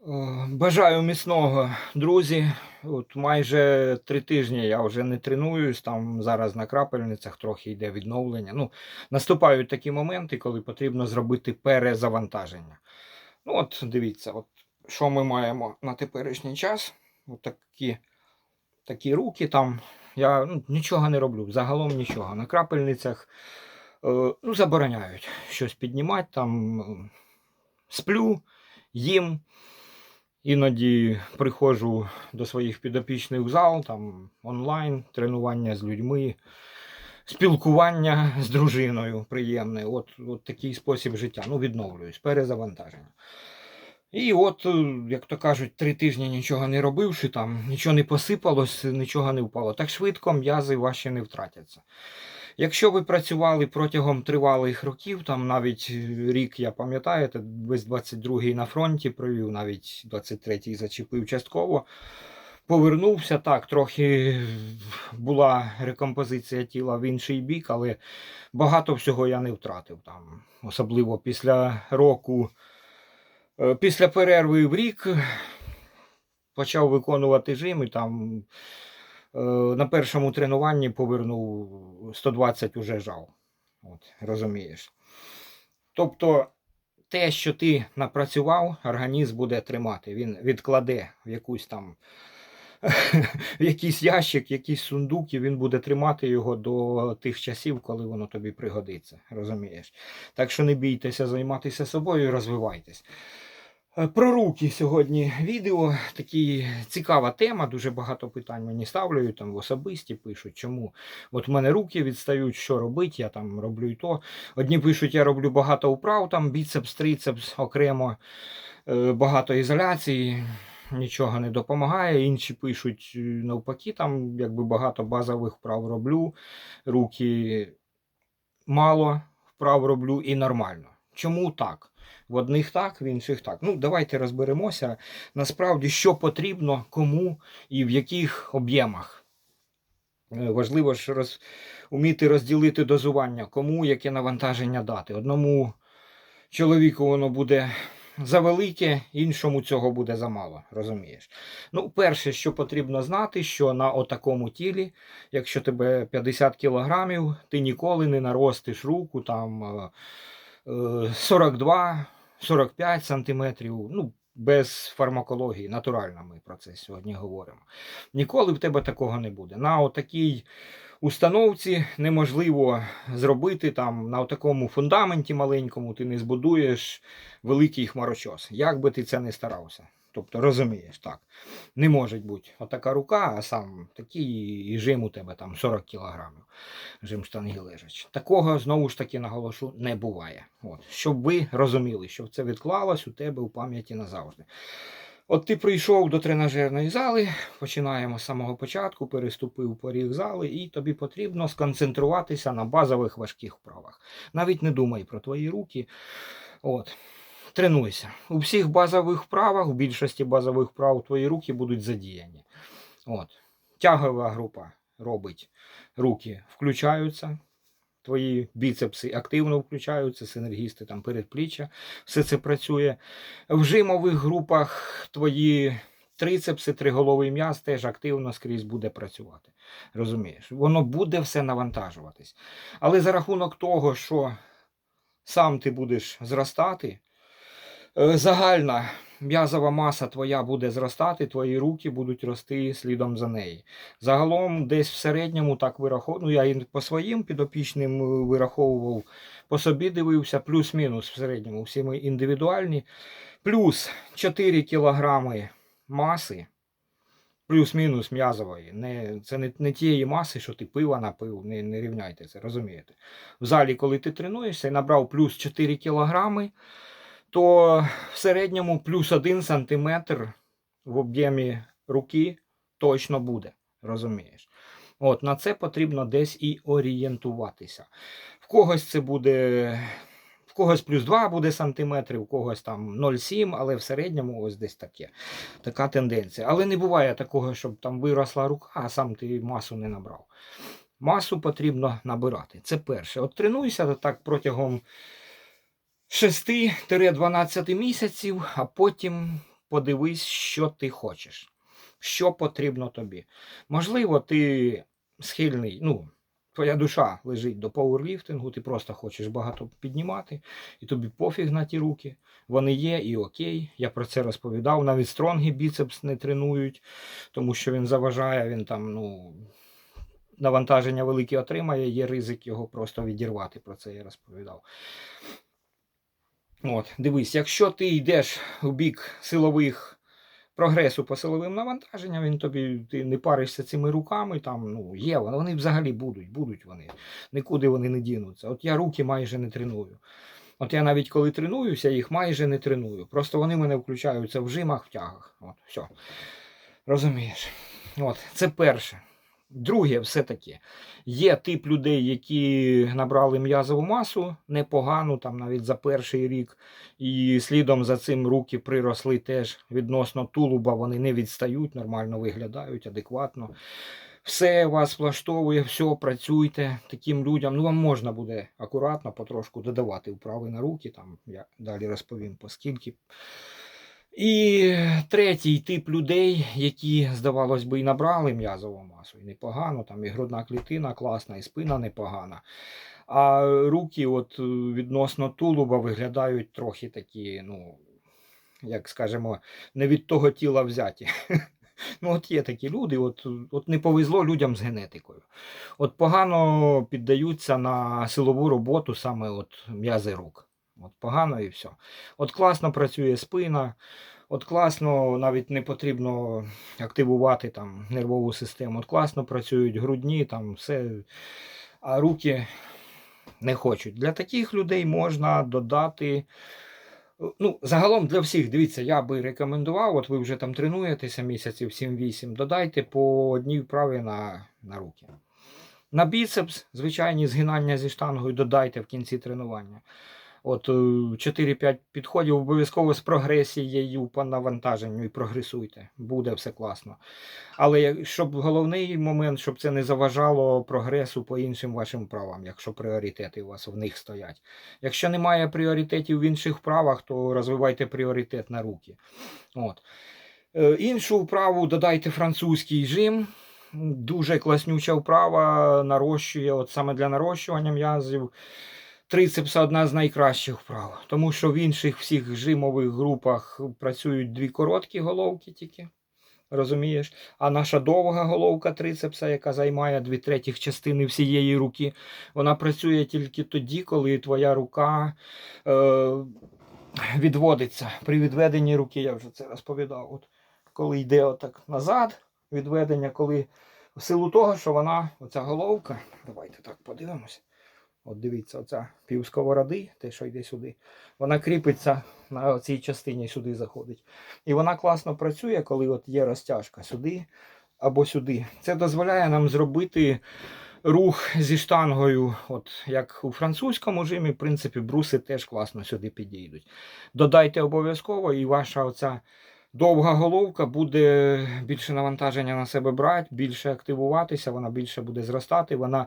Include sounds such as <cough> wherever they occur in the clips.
Е, Бажаю міцного, друзі. От майже три тижні я вже не тренуюсь. Там зараз на крапельницях трохи йде відновлення. Ну, наступають такі моменти, коли потрібно зробити перезавантаження. Ну, от дивіться, от що ми маємо на теперішній час. От такі, такі руки там. Я ну, нічого не роблю, загалом нічого. На крапельницях е, ну, забороняють щось піднімати, там сплю, їм. Іноді приходжу до своїх підопічних в зал, там онлайн, тренування з людьми, спілкування з дружиною приємне. От, от такий спосіб життя. Ну, відновлююсь, перезавантаження. І от, е, як то кажуть, три тижні нічого не робивши, там нічого не посипалось, нічого не впало. Так швидко м'язи ваші не втратяться. Якщо ви працювали протягом тривалих років, там навіть рік, я пам'ятаєте, весь 22-й на фронті провів, навіть 23-й зачепив частково. Повернувся так, трохи була рекомпозиція тіла в інший бік, але багато всього я не втратив там, особливо після року. Е, Після перерви в рік почав виконувати жим і там е, на першому тренуванні повернув 120 уже жав. От, розумієш. Тобто те, що ти напрацював, організм буде тримати. Він відкладе в якусь там <laughs> в якийсь ящик, якийсь сундук, і він буде тримати його до тих часів, коли воно тобі пригодиться. Розумієш? Так що не бійтеся займатися собою і розвивайтесь. Е, Про руки сьогодні відео. Такі цікава тема. Дуже багато питань мені ставлять там в особисті пишуть, чому от в мене руки відстають, що робити, я там роблю і то. Одні пишуть, я роблю багато вправ, там біцепс, трицепс окремо, е, багато ізоляції. Нічого не допомагає. Інші пишуть е, навпаки, там якби багато базових вправ роблю, руки мало вправ роблю і нормально. Чому так? В одних так, в інших так. Ну, давайте розберемося насправді, що потрібно, кому і в яких об'ємах. Е, Важливо ж роз... вміти розділити дозування, кому яке навантаження дати. Одному чоловіку воно буде завелике, іншому цього буде замало, розумієш? Ну, перше, що потрібно знати, що на отакому тілі, якщо тебе 50 кілограмів, ти ніколи не наростиш руку там е, е, 42 45 сантиметрів, ну, без фармакології, натурально ми про це сьогодні говоримо. Ніколи в тебе такого не буде. На отакій установці неможливо зробити там на такому фундаменті маленькому ти не збудуєш великий хмарочос. Як би ти це не старався. Тобто розумієш, так. Не може бути отака рука, а сам такий і жим у тебе там 40 кілограмів. Жим штанги лежать. Такого знову ж таки наголошу не буває. От. Щоб ви розуміли, що це відклалось у тебе у пам'яті назавжди. От ти прийшов до тренажерної зали, починаємо з самого початку, переступив поріг зали, і тобі потрібно сконцентруватися на базових важких вправах. Навіть не думай про твої руки. От. Тренуйся. У всіх базових вправах, у більшості базових вправ твої руки будуть задіяні. От. Тягова група робить руки, включаються. Твої біцепси активно включаються, синергісти там передпліччя, все це працює. В жимових групах твої трицепси, триголовий м'яз теж активно скрізь буде працювати. Розумієш? Воно буде все навантажуватись. Але за рахунок того, що сам ти будеш зростати, загальна м'язова маса твоя буде зростати, твої руки будуть рости слідом за нею. Загалом, десь в середньому так вираховую. Ну, я і по своїм підопічним е, вираховував, по собі дивився, плюс-мінус в середньому. Всі ми індивідуальні. Плюс 4 кілограми маси, плюс-мінус м'язової. Не, це не, не тієї маси, що ти пива напив, не, не рівняйте це, розумієте? В залі, коли ти тренуєшся і набрав плюс 4 кілограми, то в середньому плюс 1 сантиметр в об'ємі руки точно буде. Розумієш? От, на це потрібно десь і орієнтуватися. В когось це буде. В когось плюс 2 буде сантиметри, у когось там 0,7, але в середньому ось десь таке. Така тенденція. Але не буває такого, щоб там виросла рука, а сам ти масу не набрав. Масу потрібно набирати. Це перше. От тренуйся так протягом 6-12 місяців, а потім подивись, що ти хочеш, що потрібно тобі. Можливо, ти схильний, ну, твоя душа лежить до пауерліфтингу, ти просто хочеш багато піднімати, і тобі пофіг на ті руки. Вони є і окей. Я про це розповідав. Навіть стронги біцепс не тренують, тому що він заважає, він там, ну. Навантаження велике отримає, є ризик його просто відірвати. Про це я розповідав. От, дивись, якщо ти йдеш у бік силових прогресу по силовим навантаженням, він тобі ти не паришся цими руками, там ну, є, вони взагалі будуть, будуть вони. Нікуди вони не дінуться. От я руки майже не треную. От я навіть коли тренуюся, їх майже не треную. Просто вони мене включаються в жимах, в тягах. От, все. Розумієш? От, це перше. Друге, все-таки, є тип людей, які набрали м'язову масу непогану, там навіть за перший рік, і слідом за цим руки приросли теж відносно тулуба, вони не відстають, нормально виглядають, адекватно. Все вас влаштовує, все, працюйте таким людям. Ну, вам можна буде акуратно, потрошку додавати вправи на руки, там я далі розповім по скільки. І третій тип людей, які, здавалось би, і набрали м'язову масу, і непогано, там і грудна клітина класна, і спина непогана. А руки, от е, відносно тулуба, виглядають трохи такі, ну, як скажемо, не від того тіла взяті. <laughs> Ну, от є такі люди, от, от не повезло людям з генетикою. От погано піддаються на силову роботу саме от м'язи рук. От погано і все. От класно працює спина, от класно навіть не потрібно активувати там нервову систему. От класно працюють грудні, там все, а руки не хочуть. Для таких людей можна додати. Ну, загалом для всіх, дивіться, я би рекомендував, от ви вже там тренуєтеся місяців 7-8, додайте по одній вправі на, на руки. На біцепс, звичайні згинання зі штангою додайте в кінці тренування. От е, 4-5 підходів обов'язково з прогресією по навантаженню і прогресуйте. Буде все класно. Але щоб головний момент, щоб це не заважало прогресу по іншим вашим правам, якщо пріоритети у вас в них стоять. Якщо немає пріоритетів в інших вправах, то розвивайте пріоритет на руки. От. Е, Іншу вправу додайте французький жим. Дуже класнюча вправа, нарощує, от саме для нарощування м'язів. Трицепс одна з найкращих вправ, тому що в інших всіх жимових групах працюють дві короткі головки тільки. Розумієш? А наша довга головка трицепса, яка займає дві третіх частини всієї руки, вона працює тільки тоді, коли твоя рука е, відводиться. При відведенні руки, я вже це розповідав. От, коли йде отак назад, відведення, коли в силу того, що вона, оця головка, давайте так подивимося. От дивіться, оця пів сковороди, те, що йде сюди, вона кріпиться на цій частині, сюди заходить. І вона класно працює, коли от є розтяжка сюди або сюди. Це дозволяє нам зробити рух зі штангою, от як у французькому жимі, в принципі, бруси теж класно сюди підійдуть. Додайте обов'язково, і ваша оця довга головка буде більше навантаження на себе брати, більше активуватися, вона більше буде зростати, вона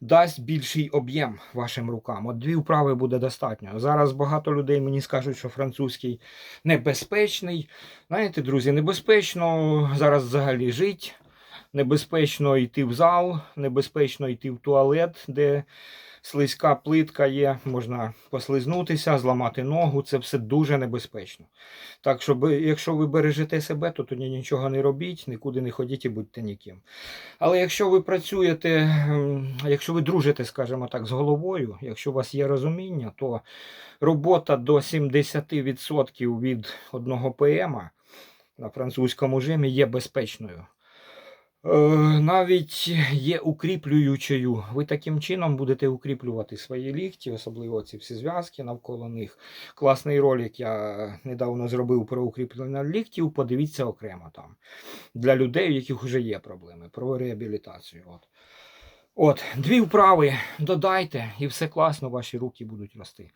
дасть більший об'єм вашим рукам. От дві вправи буде достатньо. Зараз багато людей мені скажуть, що французький небезпечний. Знаєте, друзі, небезпечно зараз взагалі жити. Небезпечно йти в зал, небезпечно йти в туалет, де слизька плитка є, можна послизнутися, зламати ногу. Це все дуже небезпечно. Так що, якщо ви бережете себе, то тоді нічого не робіть, нікуди не ходіть і будьте ніким. Але якщо ви працюєте, ем, якщо ви дружите, скажімо так, з головою, якщо у вас є розуміння, то робота до 70% від одного ПМ на французькому жимі є безпечною. Е, Навіть є укріплюючою. Ви таким чином будете укріплювати свої лікті, особливо ці всі зв'язки навколо них. Класний ролик я недавно зробив про укріплення ліктів. Подивіться окремо там. Для людей, у яких вже є проблеми, про реабілітацію. От. От, дві вправи додайте, і все класно, ваші руки будуть рости.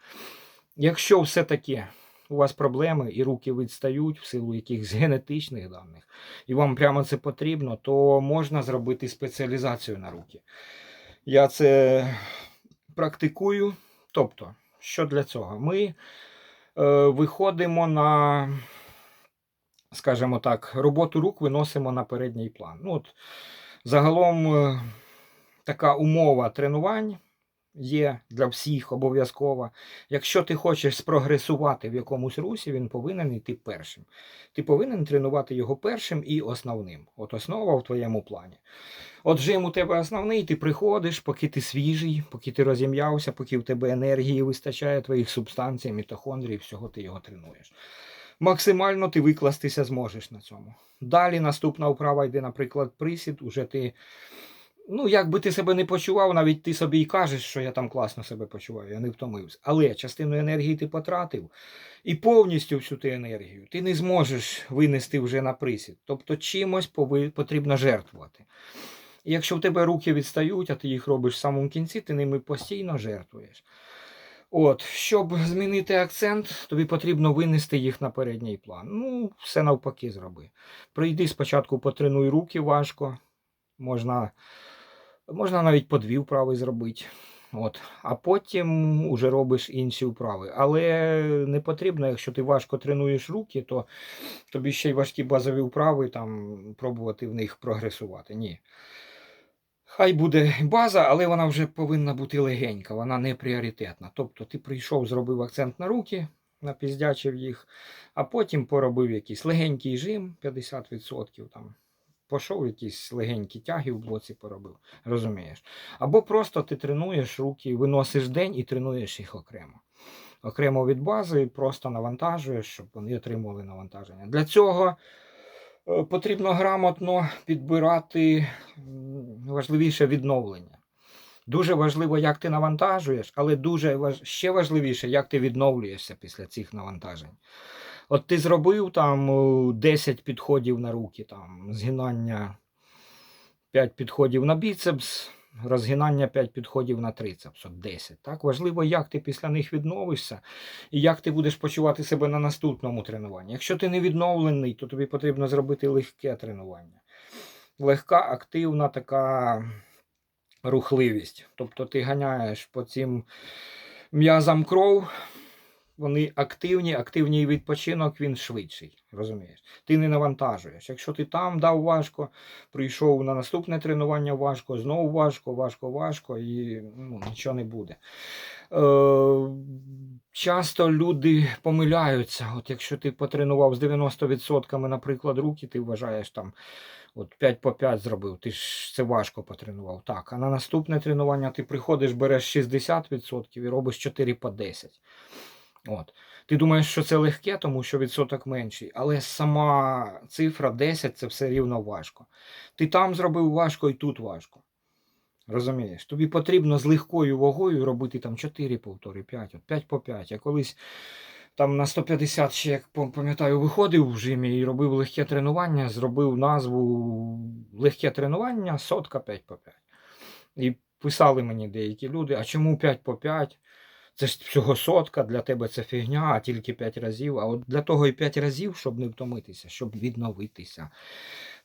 Якщо все-таки у вас проблеми і руки відстають в силу якихось генетичних даних, і вам прямо це потрібно, то можна зробити спеціалізацію на руки. Я це практикую. Тобто, що для цього? Ми е, виходимо на скажімо так, роботу рук виносимо на передній план. Ну, от, загалом е, така умова тренувань є для всіх обов'язкова. Якщо ти хочеш спрогресувати в якомусь русі, він повинен йти першим. Ти повинен тренувати його першим і основним. От основа в твоєму плані. От жим у тебе основний, ти приходиш, поки ти свіжий, поки ти розім'явся, поки в тебе енергії вистачає, твоїх субстанцій, мітохондрій, всього ти його тренуєш. Максимально ти викластися зможеш на цьому. Далі наступна вправа йде, наприклад, присід, уже ти. Ну, як би ти себе не почував, навіть ти собі й кажеш, що я там класно себе почуваю, я не втомився. Але частину енергії ти потратив, і повністю всю ту енергію ти не зможеш винести вже на присід. Тобто чимось потрібно жертвувати. І якщо в тебе руки відстають, а ти їх робиш в самому кінці, ти ними постійно жертвуєш. От, щоб змінити акцент, тобі потрібно винести їх на передній план. Ну, все навпаки зроби. Прийди спочатку потренуй руки важко, можна, можна навіть по дві вправи зробити. От. А потім уже робиш інші вправи. Але не потрібно, якщо ти важко тренуєш руки, то тобі ще й важкі базові вправи там пробувати в них прогресувати. Ні. Хай буде база, але вона вже повинна бути легенька, вона не пріоритетна. Тобто ти прийшов, зробив акцент на руки, напіздячив їх, а потім поробив якийсь легенький жим 50%. Там, пішов якісь легенькі тяги в блоці поробив. Розумієш? Або просто ти тренуєш руки, виносиш день і тренуєш їх окремо. Окремо від бази, просто навантажуєш, щоб вони отримували навантаження. Для цього е, потрібно грамотно підбирати важливіше відновлення. Дуже важливо, як ти навантажуєш, але дуже важ... ще важливіше, як ти відновлюєшся після цих навантажень. От ти зробив там е, 10 підходів на руки, там, згинання 5 підходів на біцепс, розгинання 5 підходів на трицепс, от 10. Так? Важливо, як ти після них відновишся і як ти будеш почувати себе на наступному тренуванні. Якщо ти не відновлений, то тобі потрібно зробити легке тренування. Легка, активна така рухливість. Тобто ти ганяєш по цим м'язам кров, вони активні, активній відпочинок, він швидший. Розумієш? Ти не навантажуєш. Якщо ти там дав важко, прийшов на наступне тренування важко, знову важко, важко, важко, і ну, нічого не буде. Е, часто люди помиляються. От якщо ти потренував з 90%, наприклад, руки, ти вважаєш там. От 5 по 5 зробив, ти ж це важко потренував. Так, а на наступне тренування ти приходиш, береш 60% і робиш 4 по 10. От. Ти думаєш, що це легке, тому що відсоток менший, але сама цифра 10 це все рівно важко. Ти там зробив важко і тут важко. Розумієш? Тобі потрібно з легкою вагою робити там 4 повтори, 5, от 5 по 5. Я колись там на 150 ще, як пам'ятаю, виходив в жимі і робив легке тренування, зробив назву легке тренування, сотка 5 по 5. І писали мені деякі люди, а чому 5 по 5? Це ж всього сотка, для тебе це фігня, а тільки 5 разів. А от для того і 5 разів, щоб не втомитися, щоб відновитися.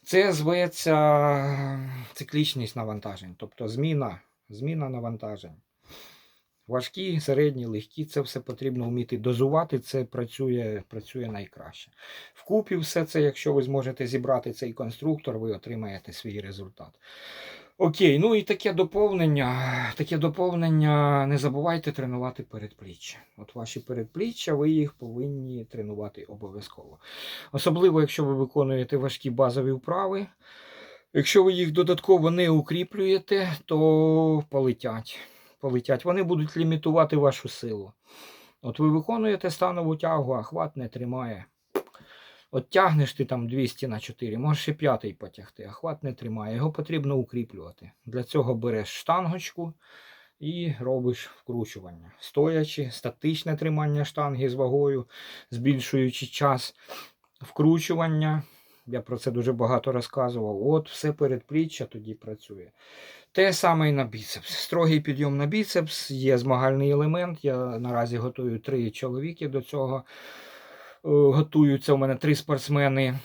Це зветься циклічність навантажень, тобто зміна, зміна навантажень. Важкі, середні, легкі, це все потрібно вміти дозувати, це працює, працює найкраще. Вкупі все це, якщо ви зможете зібрати цей конструктор, ви отримаєте свій результат. Окей, ну і таке доповнення. Таке доповнення. Не забувайте тренувати передпліччя. От ваші передпліччя, ви їх повинні тренувати обов'язково. Особливо, якщо ви виконуєте важкі базові вправи. Якщо ви їх додатково не укріплюєте, то полетять. полетять. Вони будуть лімітувати вашу силу. От ви виконуєте станову тягу, а хват не тримає. От тягнеш ти там 200 на 4, можеш і п'ятий потягти, а хват не тримає. Його потрібно укріплювати. Для цього береш штангочку і робиш вкручування. Стоячи, статичне тримання штанги з вагою, збільшуючи час вкручування. Я про це дуже багато розказував. От все передпліччя тоді працює. Те саме і на біцепс. Строгий підйом на біцепс, є змагальний елемент. Я наразі готую три чоловіки до цього. Е, Готуються у мене три спортсмени.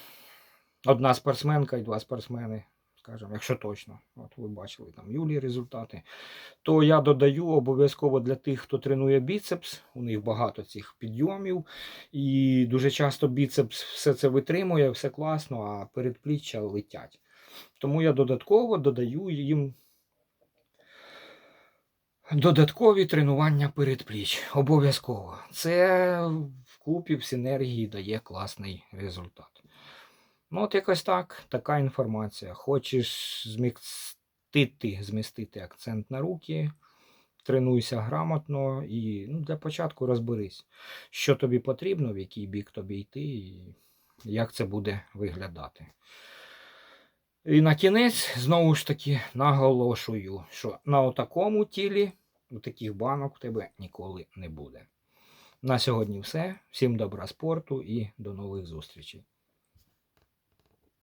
Одна спортсменка і два спортсмени. скажімо, якщо точно. От ви бачили там Юлії результати. То я додаю обов'язково для тих, хто тренує біцепс. У них багато цих підйомів. І дуже часто біцепс все це витримує, все класно, а передпліччя летять. Тому я додатково додаю їм додаткові тренування передпліч. Обов'язково. Це вкупі в синергії дає класний результат. Ну, от якось так, така інформація. Хочеш змістити, змістити акцент на руки, тренуйся грамотно і ну, для початку розберись, що тобі потрібно, в який бік тобі йти, і як це буде виглядати. І на кінець, знову ж таки, наголошую, що на отакому тілі, у таких банок в тебе ніколи не буде. На сьогодні все. Всім добра спорту і до нових зустрічей.